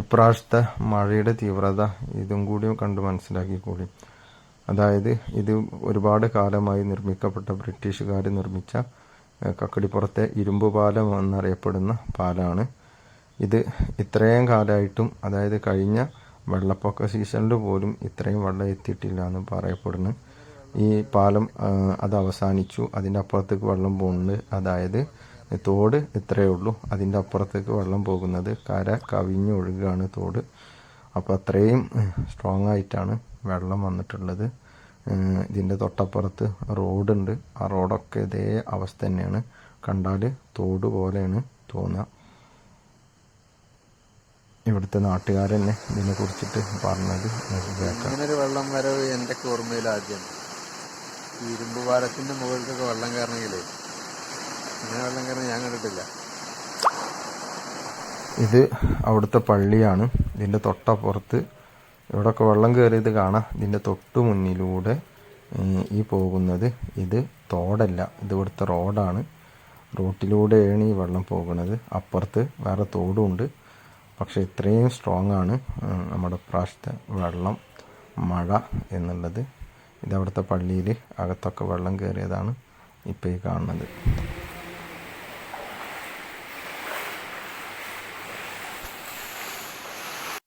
ഇപ്രാവശ്യത്തെ മഴയുടെ തീവ്രത ഇതും കൂടി കണ്ട് മനസ്സിലാക്കിക്കൂടി അതായത് ഇത് ഒരുപാട് കാലമായി നിർമ്മിക്കപ്പെട്ട ബ്രിട്ടീഷുകാർ നിർമ്മിച്ച കക്കടിപ്പുറത്തെ ഇരുമ്പ് പാലം എന്നറിയപ്പെടുന്ന പാലാണ്. ഇത് ഇത്രയും കാലമായിട്ടും അതായത് കഴിഞ്ഞ വെള്ളപ്പൊക്ക സീസണിൽ പോലും ഇത്രയും വെള്ളം എത്തിയിട്ടില്ല എന്ന് പറയപ്പെടുന്നു. ഈ പാലം അത് അവസാനിച്ചു. അതിന്റെ അപ്പുറത്തേക്ക് വെള്ളം പോകുന്നുണ്ട് അതായത് തോട് ഇത്രയേ ഉള്ളൂ. അതിന്റെ അപ്പുറത്തേക്ക് വെള്ളം പോകുന്നത് കര കവിഞ്ഞൊഴുകുകയാണ് തോട്. അപ്പോൾ അത്രയും സ്ട്രോങ് ആയിട്ടാണ് വെള്ളം വന്നിട്ടുള്ളത്. ഇതിന്റെ തൊട്ടപ്പുറത്ത് റോഡുണ്ട്. ആ റോഡൊക്കെ ഇതേ അവസ്ഥ തന്നെയാണ്. കണ്ടാൽ തോട് പോലെയാണ് തോന്നുക ഇവിടുത്തെ നാട്ടുകാർ തന്നെ ഇതിനെ കുറിച്ചിട്ട് പറഞ്ഞത് ഇങ്ങനൊരു വെള്ളം വരവ് എന്റെ ഓർമ്മയിൽ ആദ്യം ഇരുമ്പ് പാലത്തിന്റെ മുകളിലൊക്കെ വെള്ളം കയറണമെങ്കിലേ വെള്ളം ഞാൻ ഇത് അവിടുത്തെ പള്ളിയാണ്. ഇതിന്റെ തൊട്ടപ്പുറത്ത് ഇവിടെയൊക്കെ വെള്ളം കയറിയത് കാണാം. ഇതിന്റെ തൊട്ട് മുന്നിലൂടെ ഈ പോകുന്നത് ഇത് തോടല്ല. ഇത് ഇവിടുത്തെ റോഡാണ്. റോട്ടിലൂടെയാണ് ഈ വെള്ളം പോകുന്നത്. അപ്പുറത്ത് വേറെ തോടുമുണ്ട് പക്ഷെ ഇത്രയും സ്ട്രോങ് ആണ് നമ്മുടെ പ്രാവശ്യത്തെ വെള്ളം മഴ എന്നുള്ളത്. ഇത് അവിടുത്തെ പള്ളിയിൽ അകത്തൊക്കെ വെള്ളം കയറിയതാണ് ഇപ്പോൾ ഈ കാണുന്നത്.